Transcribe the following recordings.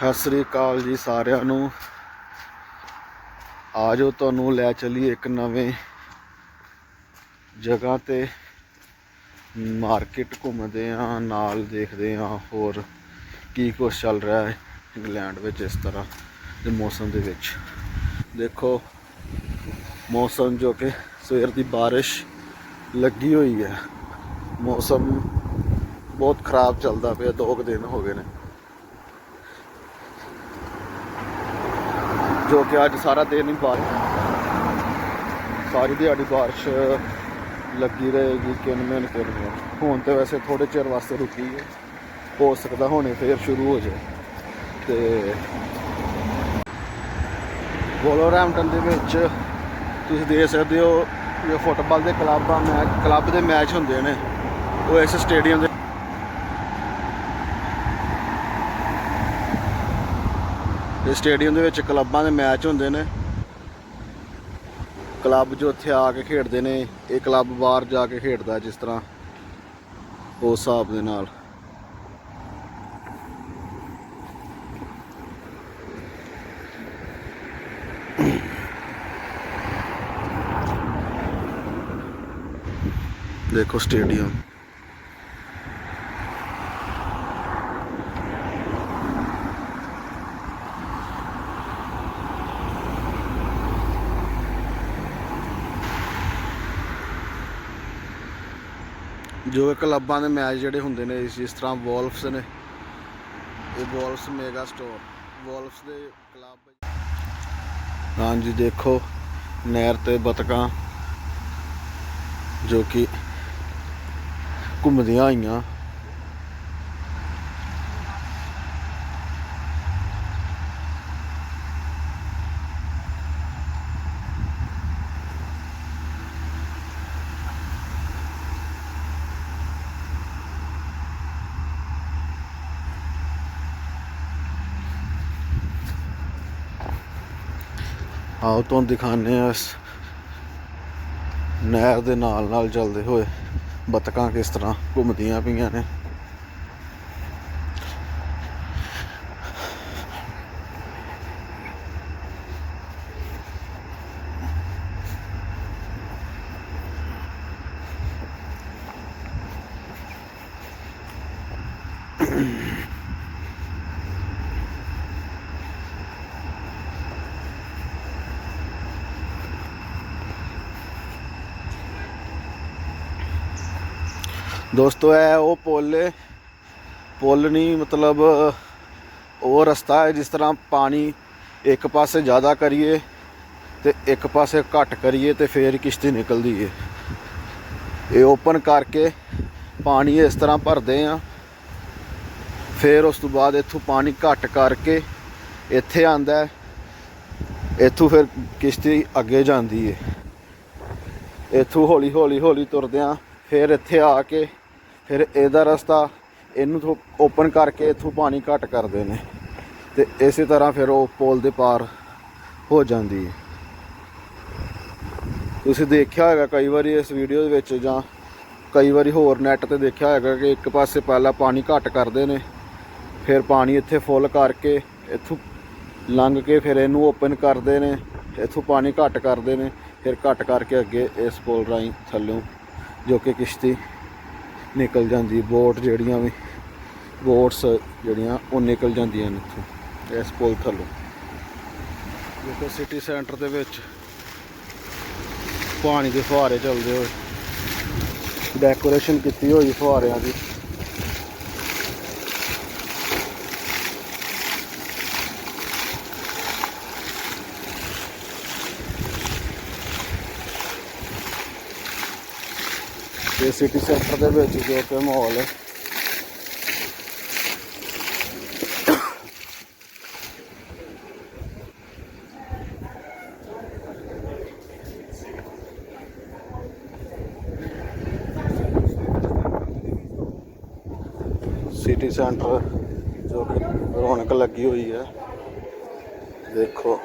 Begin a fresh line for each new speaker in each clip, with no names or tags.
ਸਤਿ ਸ੍ਰੀ ਅਕਾਲ ਜੀ ਸਾਰਿਆਂ ਨੂੰ। ਆਜੋ ਤੁਹਾਨੂੰ ਲੈ ਚਲੀਏ ਇੱਕ ਨਵੇਂ ਜਗ੍ਹਾ ਤੇ। ਮਾਰਕੀਟ ਘੁੰਮਦੇ ਆ ਨਾਲ ਦੇਖਦੇ ਆ ਹੋਰ ਕੀ ਕੁਝ ਚੱਲ ਰਿਹਾ ਹੈ ਇੰਗਲੈਂਡ ਵਿੱਚ ਇਸ ਤਰ੍ਹਾਂ ਦੇ ਮੌਸਮ ਦੇ ਵਿੱਚ। ਦੇਖੋ, ਮੌਸਮ ਜੋ ਕਿ ਸਵੇਰ ਦੀ ਬਾਰਿਸ਼ ਲੱਗੀ ਹੋਈ ਹੈ। ਮੌਸਮ ਬਹੁਤ ਖਰਾਬ ਚੱਲਦਾ ਪਿਆ, ਦੋ ਕੁ ਦਿਨ ਹੋ ਗਏ ਨੇ। ਜੋ ਕਿ ਅੱਜ ਸਾਰਾ ਦਿਨ ਹੀ ਬਾਰਿਸ਼ ਸਾਰੀ ਦਿਹਾੜੀ ਬਾਰਿਸ਼ ਲੱਗੀ ਰਹੇਗੀ ਕਿੰਨਵੇਂ ਕਿੰਨਵੇਂ ਹੁਣ ਤੇ ਵੈਸੇ ਥੋੜੇ ਚਿਰ ਵਾਸਤੇ ਰੁਕੀ ਹੈ। ਹੋ ਸਕਦਾ ਹੁਣੇ ਫੇਰ ਸ਼ੁਰੂ ਹੋ ਜਾਏ। ਤੇ ਵੋਲੋਰੈਂਪਟਨ ਦੇ ਵਿੱਚ ਤੁਸੀਂ ਦੇਖ ਸਕਦੇ ਹੋ, ਜੋ ਫੁੱਟਬਾਲ ਦੇ ਕਲੱਬਾਂ ਮੈਚ ਕਲੱਬ ਦੇ ਮੈਚ ਹੁੰਦੇ ਨੇ, ਉਹ ਇਸ ਸਟੇਡੀਅਮ ਦੇ ਇਹ ਸਟੇਡੀਅਮ ਦੇ ਵਿੱਚ ਕਲੱਬਾਂ ਦੇ ਮੈਚ ਹੁੰਦੇ ਨੇ। ਕਲੱਬ ਜੋ ਉੱਥੇ ਆ ਕੇ ਖੇਡਦੇ ਨੇ, ਇਹ ਕਲੱਬ ਬਾਹਰ ਜਾ ਕੇ ਖੇਡਦਾ ਜਿਸ ਤਰ੍ਹਾਂ ਉਸ ਹਿਸਾਬ ਦੇ ਨਾਲ। ਦੇਖੋ ਸਟੇਡੀਅਮ। ਜੋ ਇਹ ਕਲੱਬਾਂ ਦੇ ਮੈਚ ਜਿਹੜੇ ਹੁੰਦੇ ਨੇ ਜਿਸ ਤਰ੍ਹਾਂ ਵੋਲਫਸ ਨੇ। ਇਹ ਵੋਲਫਸ ਮੇਗਾ ਸਟੋਰ ਵੋਲਫਸ ਦੇ ਕਲੱਬ ਹਾਂਜੀ, ਦੇਖੋ, ਨਹਿਰ ਤੇ ਬਤਕਾਂ ਜੋ ਕਿ ਘੁੰਮਦੀਆਂ ਆਈਆਂ। ਆਓ ਤੁਹਾਨੂੰ ਦਿਖਾਉਂਦੇ ਆ ਇਸ ਨਹਿਰ ਦੇ ਨਾਲ ਨਾਲ ਚੱਲਦੇ ਹੋਏ ਬਤਕਾਂ ਕਿਸ ਤਰ੍ਹਾਂ ਘੁੰਮਦੀਆਂ ਪਈਆਂ ਨੇ। ਦੋਸਤੋ, ਇਹ ਉਹ ਪੁੱਲ ਪੁੱਲ ਨਹੀਂ ਮਤਲਬ, ਉਹ ਰਸਤਾ ਹੈ ਜਿਸ ਤਰ੍ਹਾਂ ਪਾਣੀ ਇੱਕ ਪਾਸੇ ਜ਼ਿਆਦਾ ਕਰੀਏ ਤੇ ਇੱਕ ਪਾਸੇ ਘੱਟ ਕਰੀਏ ਤੇ ਫੇਰ ਕਿਸ਼ਤੀ ਨਿਕਲਦੀ ਏ। ਇਹ ਓਪਨ ਕਰਕੇ ਪਾਣੀ ਇਸ ਤਰ੍ਹਾਂ ਭਰਦੇ ਆ। ਫੇਰ ਉਸ ਤੋਂ ਬਾਅਦ ਇੱਥੋਂ ਪਾਣੀ ਘੱਟ ਕਰਕੇ ਇੱਥੇ ਆਂਦਾ ਇੱਥੋਂ ਫਿਰ ਕਿਸ਼ਤੀ ਅੱਗੇ ਜਾਂਦੀ ਏ। ਇੱਥੋਂ ਹੌਲੀ ਹੌਲੀ ਹੌਲੀ ਤੁਰਦਿਆਂ ਆ ਫਿਰ ਇੱਥੇ ਆ ਕੇ ਫਿਰ ਇਹਦਾ ਰਸਤਾ ਇਹਨੂੰ ਓਪਨ ਕਰਕੇ ਇੱਥੋਂ ਪਾਣੀ ਘੱਟ ਕਰਦੇ ਨੇ ਤੇ ਇਸੇ ਤਰ੍ਹਾਂ ਫਿਰ ਉਹ ਪੁਲ ਦੇ ਪਾਰ ਹੋ ਜਾਂਦੀ ਹੈ। ਤੁਸੀਂ ਦੇਖਿਆ ਹੋਵੇਗਾ ਕਈ ਵਾਰੀ ਇਸ ਵੀਡੀਓ ਦੇ ਵਿੱਚ ਜਾਂ ਕਈ ਵਾਰੀ ਹੋਰ ਨੈਟ ਤੇ ਦੇਖਿਆ ਹੋਵੇਗਾ ਕਿ ਇੱਕ ਪਾਸੇ ਪਹਿਲਾਂ ਪਾਣੀ ਘੱਟ ਕਰਦੇ ਨੇ, ਫਿਰ ਪਾਣੀ ਇੱਥੇ ਫੁੱਲ ਕਰਕੇ ਇੱਥੋਂ ਲੰਘ ਕੇ ਫਿਰ ਇਹਨੂੰ ਓਪਨ ਕਰਦੇ ਨੇ, ਇੱਥੋਂ ਪਾਣੀ ਘੱਟ ਕਰਦੇ ਨੇ, ਫਿਰ ਘੱਟ ਕਰਕੇ ਅੱਗੇ ਇਸ ਪੁਲ ਰਾਹੀਂ ਥੱਲੋਂ ਜੋ ਕਿ ਕਿਸ਼ਤੀ ਨਿਕਲ ਜਾਂਦੀ ਬੋਟ ਜਿਹੜੀਆਂ ਵੀ, ਬੋਟਸ ਜਿਹੜੀਆਂ, ਉਹ ਨਿਕਲ ਜਾਂਦੀਆਂ ਨੇ ਇੱਥੋਂ, ਇਸ ਪੁਲ ਥੱਲੋਂ। ਦੇਖੋ ਸਿਟੀ ਸੈਂਟਰ ਦੇ ਵਿੱਚ ਪਾਣੀ ਦੇ ਫੁਹਾਰੇ ਚੱਲਦੇ ਹੋਏ। ਡੈਕੋਰੇਸ਼ਨ ਕੀਤੀ ਹੋਈ ਫੁਹਾਰਿਆਂ ਦੀ। ਤੇ ਸਿਟੀ ਸੈਂਟਰ ਦੇ ਵਿੱਚ ਜੋ ਕਿ ਮਾਹੌਲ ਹੈ। ਸਿਟੀ ਸੈਂਟਰ ਜੋ ਕਿ ਰੌਣਕ ਲੱਗੀ ਹੋਈ ਹੈ। ਦੇਖੋ।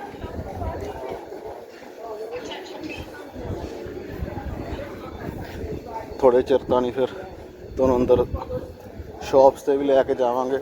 ਥੋੜੇ ਚਿਰ ਤਾਂ ਨਹੀਂ ਫਿਰ ਤੁਹਾਨੂੰ ਅੰਦਰ ਸ਼ਾਪਸ ਤੇ ਵੀ ਲੈ ਕੇ ਜਾਵਾਂਗੇ।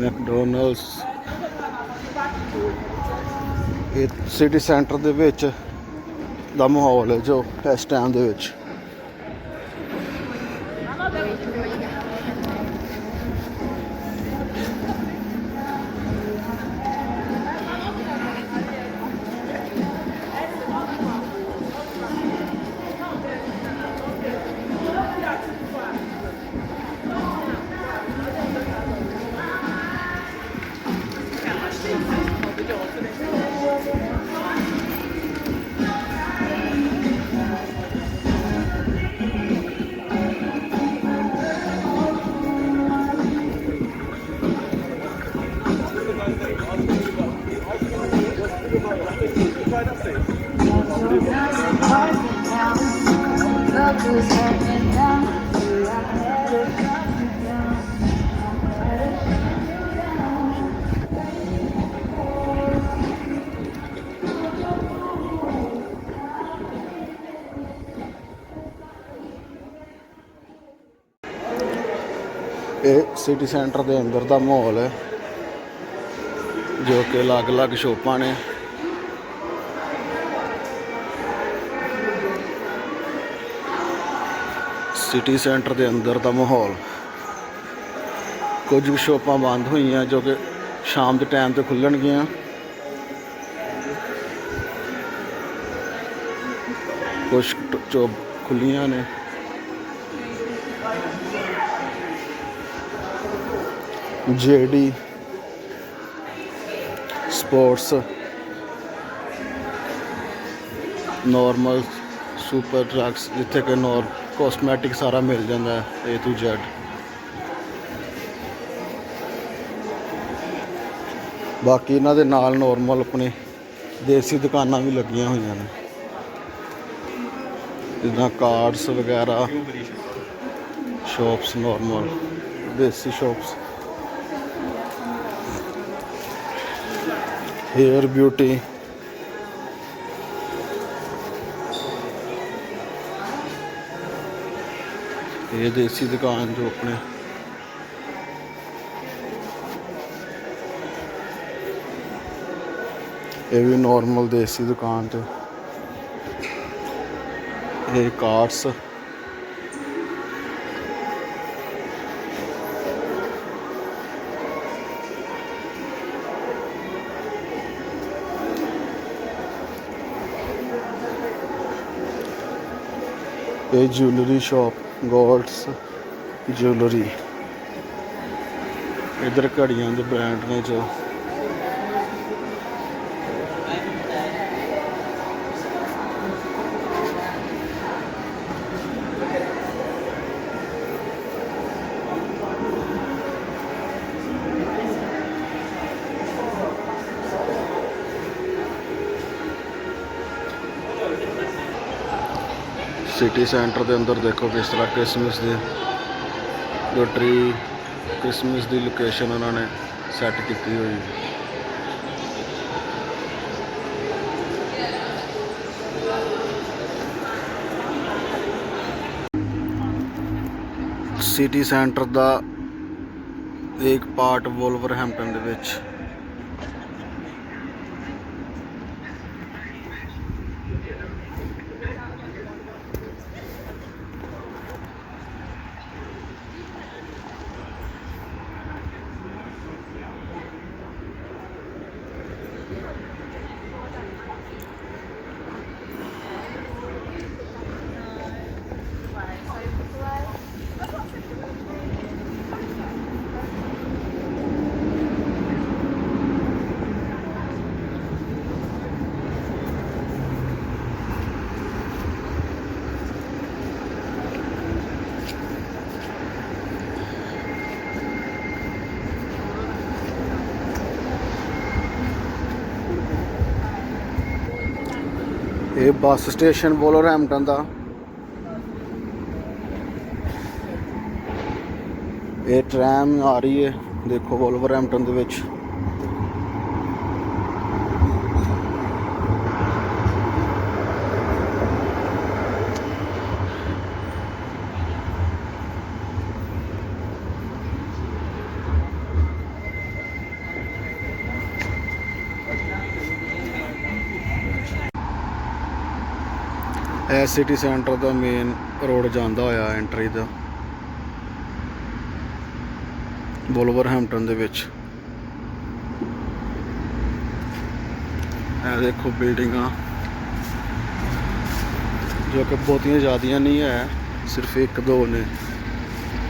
ਮੈਕਡੋਨਲਡਸ। ਇਹ ਸਿਟੀ ਸੈਂਟਰ ਦੇ ਵਿੱਚ ਦਾ ਮਾਹੌਲ ਹੈ ਜੋ ਇਸ ਟਾਈਮ ਦੇ ਵਿੱਚ। ਇਹ ਸਿਟੀ ਸੈਂਟਰ ਦੇ ਅੰਦਰ ਦਾ ਮਾਹੌਲ ਹੈ ਜੋ ਕਿ ਅਲੱਗ-ਅਲੱਗ ਸ਼ੋਪਾਂ ਨੇ। ਸਿਟੀ ਸੈਂਟਰ ਦੇ ਅੰਦਰ ਦਾ ਮਾਹੌਲ। ਕੁਝ ਸ਼ੋਪਾਂ ਬੰਦ ਹੋਈਆਂ ਜੋ ਕਿ ਸ਼ਾਮ ਦੇ ਟਾਈਮ ਤੇ ਖੁੱਲਣਗੀਆਂ। ਕੁਝ ਚੋ, ਖੁੱਲੀਆਂ ਨੇ। JD Sports normal super drugs ਜਿੱਥੇ ਕਿ ਨੋਰ ਕੋਸਮੈਟਿਕ ਸਾਰਾ ਮਿਲ ਜਾਂਦਾ ਏ ਟੂ ਜ਼ੈਡ ਬਾਕੀ ਇਹਨਾਂ ਦੇ ਨਾਲ ਨੋਰਮਲ ਆਪਣੇ ਦੇਸੀ ਦੁਕਾਨਾਂ ਵੀ ਲੱਗੀਆਂ ਹੋਈਆਂ ਨੇ। ਜਿੱਦਾਂ ਕਾਰਡਸ ਵਗੈਰਾ ਸ਼ਾਪਸ ਨੋਰਮਲ ਦੇਸੀ ਸ਼ਾਪਸ ਹੇਅਰ ਬਿਊਟੀ ਇਹ ਦੇਸੀ ਦੁਕਾਨ ਜੋ ਆਪਣੇ ਇਹ ਵੀ ਨਾਰਮਲ ਦੇਸੀ ਦੁਕਾਨ ਤੇ। ਇਹ ਕਾਰਡਸ ਇਹ ਜੁਐਲਰੀ ਸ਼ਾਪ ਗੋਲਡਸ ਜੁਐਲਰੀ। ਇਧਰ ਘੜੀਆਂ ਦੇ ਬ੍ਰਾਂਡ ਨੇ ਜੋ ਸਿਟੀ ਸੈਂਟਰ ਦੇ ਅੰਦਰ ਦੇਖੋ ਕਿਸ ਤਰ੍ਹਾਂ ਕ੍ਰਿਸਮਸ ਦੇ ਜੋ ਟਰੀ ਕ੍ਰਿਸਮਸ ਦੀ ਲੋਕੇਸ਼ਨ ਉਹਨਾਂ ਨੇ ਸੈੱਟ ਕੀਤੀ ਹੋਈ। ਹੈ ਸਿਟੀ ਸੈਂਟਰ ਦਾ ਇੱਕ ਪਾਰਟ ਵੋਲਵਰਹੈਂਪਟਨ ਦੇ ਵਿੱਚ ਇਹ ਬੱਸ ਸਟੇਸ਼ਨ ਵੋਲਵਰਹੈਂਪਟਨ ਦਾ। ਇਹ ਟ੍ਰੈਮ ਆ ਰਹੀ ਹੈ ਦੇਖੋ ਵੋਲਵਰਹੈਂਪਟਨ ਦੇ ਵਿੱਚ। ਇਹ ਸਿਟੀ ਸੈਂਟਰ ਦਾ ਮੇਨ ਰੋਡ ਜਾਂਦਾ ਹੋਇਆ ਐਂਟਰੀ ਦਾ ਬੋਲਵਰ ਬੁਲਵਰਹੈਂਪਟਨ ਦੇ ਵਿੱਚ। ਇਹ ਦੇਖੋ ਬਿਲਡਿੰਗਾਂ ਜੋ ਕਿ ਬਹੁਤੀਆਂ ਜ਼ਿਆਦੀਆਂ ਨਹੀਂ ਹੈ, ਸਿਰਫ ਇੱਕ ਦੋ ਨੇ।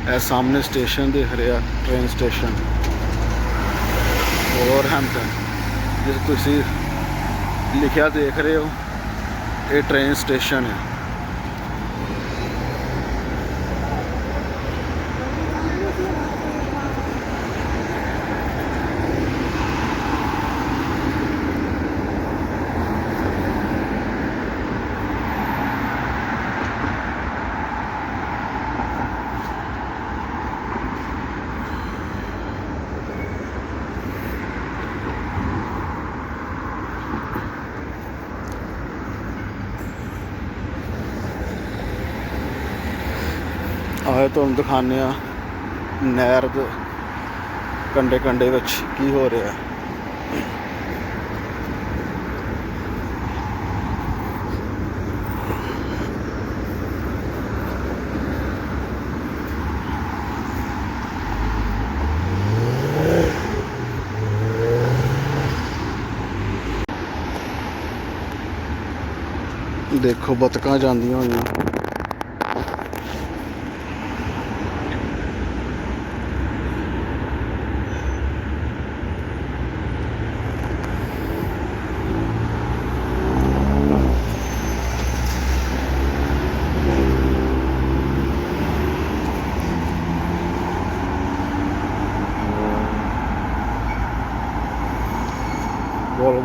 ਇਹ ਸਾਹਮਣੇ ਸਟੇਸ਼ਨ ਦੇਖ ਰਿਹਾ ਟ੍ਰੇਨ ਸਟੇਸ਼ਨ ਬੋਲਵਰ ਬੁਲਵਰਹੈਂਪਟਨ ਜਿਸ ਤੁਸੀਂ ਲਿਖਿਆ ਦੇਖ ਰਹੇ ਹੋ ਇਹ ਟ੍ਰੇਨ ਸਟੇਸ਼ਨ ਹੈ ਆਏ, ਤੁਹਾਨੂੰ ਦਿਖਾਉਂਦੇ ਆ ਨਹਿਰ ਦੇ ਕੰਡੇ ਕੰਡੇ ਵਿੱਚ ਕੀ ਹੋ ਰਿਹਾ ਦੇਖੋ, ਬਤਕਾਂ ਜਾਂਦੀਆਂ ਹੋਈਆਂ।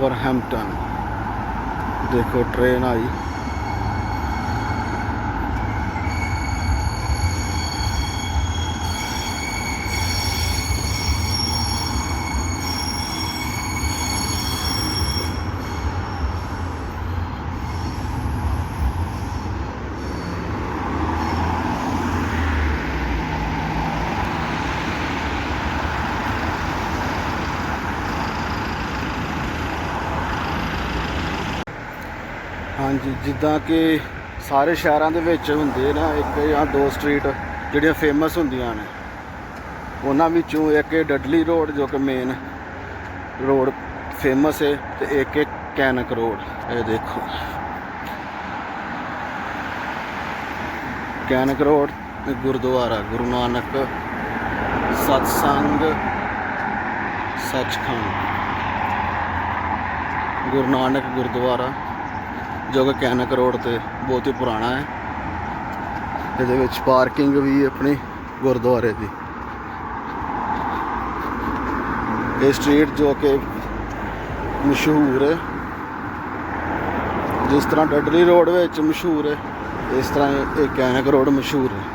ਵੋਲਵਰਹੈਂਪਟਨ ਦੇਖੋ ਟ੍ਰੇਨ ਆਈ। ਜਿੱਦਾਂ ਕਿ ਸਾਰੇ ਸ਼ਹਿਰਾਂ ਦੇ ਵਿੱਚ ਹੁੰਦੇ ਨਾ, ਇੱਕ ਜਾਂ ਦੋ ਸਟਰੀਟ ਜਿਹੜੀਆਂ ਫੇਮਸ ਹੁੰਦੀਆਂ ਨੇ। ਉਹਨਾਂ ਵਿੱਚੋਂ ਇੱਕ ਇਹ ਡਡਲੀ ਰੋਡ ਜੋ ਕਿ ਮੇਨ ਰੋਡ ਫੇਮਸ ਹੈ ਤੇ ਇੱਕ ਇੱਕ ਕੈਨਕ ਰੋਡ, ਇਹ ਦੇਖੋ। Cannock road gurdwara, Guru Nanak Satsang, Sachkhand. ਗੁਰੂ ਨਾਨਕ ਗੁਰਦੁਆਰਾ। ਜੋ ਕਿ ਕੈਨਕ ਰੋਡ ਤੇ ਬਹੁਤ ਹੀ ਪੁਰਾਣਾ ਹੈ। ਇਹਦੇ ਵਿੱਚ ਪਾਰਕਿੰਗ ਵੀ ਆਪਣੀ ਗੁਰਦੁਆਰੇ ਦੀ। ਇਹ ਸਟਰੀਟ ਜੋ ਕਿ ਮਸ਼ਹੂਰ ਹੈ। ਜਿਸ ਤਰ੍ਹਾਂ ਡਡਲੀ ਰੋਡ ਵਿੱਚ ਮਸ਼ਹੂਰ ਹੈ, ਇਸ ਤਰ੍ਹਾਂ ਇਹ ਕੈਨਕ ਰੋਡ ਮਸ਼ਹੂਰ ਹੈ।